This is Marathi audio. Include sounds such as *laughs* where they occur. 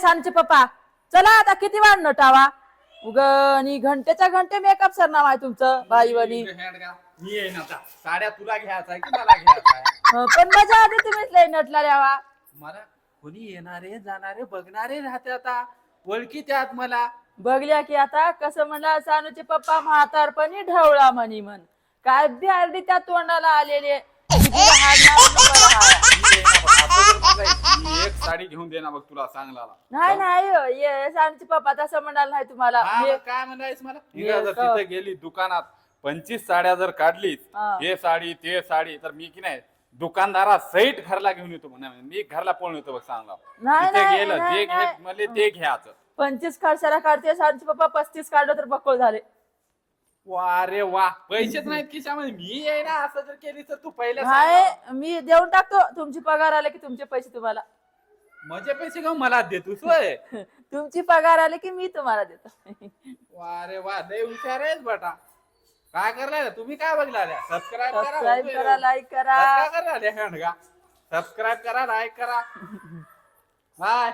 सांचे पप्पा. चला आता किती वाढ नटावा उग आणि घंटेच्या घंटे मेकअप सरनाव आहे तुमचं बाईवानी मी येईन आता. साड्या तुला घ्यायचा की मला घ्यायचा *laughs* पण मजा आधी तुम्हीच लय नटला द्यावा मला कोणी येणारे जाणारे बघणारे राहते आता. ओळखी त्यात मला. बघल्या की आता कसं म्हणला सानूचे पप्पा म्हातारपणी ढवळा म्हणी म्हण. काय बिहारडी त्या तोंडाला आलेले. *laughs* हाडणार नको राहायला. मी येईन बघ. अगोदर मला एक- एक साडी घेऊन दे ना बघ तुला चांगला नाही नाही हो, ये सानूचे पप्पा तसं म्हणाल नाही तुम्हाला. हा, मग काय म्हणायच मला? आहे, जर तिथे गेली दुकानात पंचवीस साड्या जर काढलीच हा. हे साडी ते साडी तर मी की नाही दुकानदारा सहित घरला घेऊन येतो म्हणा. मी घरला पळून येतो बघ चांगला. नाही, तिथे नाही, गेलं नाही, जे नाही. घे मला ते घ्यायचं. पंचवीस खर्चाला काढते सानूचे पप्पा पस्तीस काढलं तर बकोळ झाले. वा रे वा. पैसेच नाहीत खिशामध्ये. मी येईन असं जर केली तर तू पहिल्या नाही. मी देऊन टाकतो. तुमची पगार आले की तुमचे पैसे तुम्हाला. माझे पैसे घेऊन मला देतो सोय *laughs* तुमची पगार आले की मी तुम्हाला देतो. *laughs* वा रे वा लय हुशार आहेस बेटा. काय करलाय तुम्ही काय बघला सबस्क्राईब करा सबस्क्राईब करा लाईक करा. सबस्क्राईब करा सबस्क्राईब करा लाईक करा. *laughs* बाय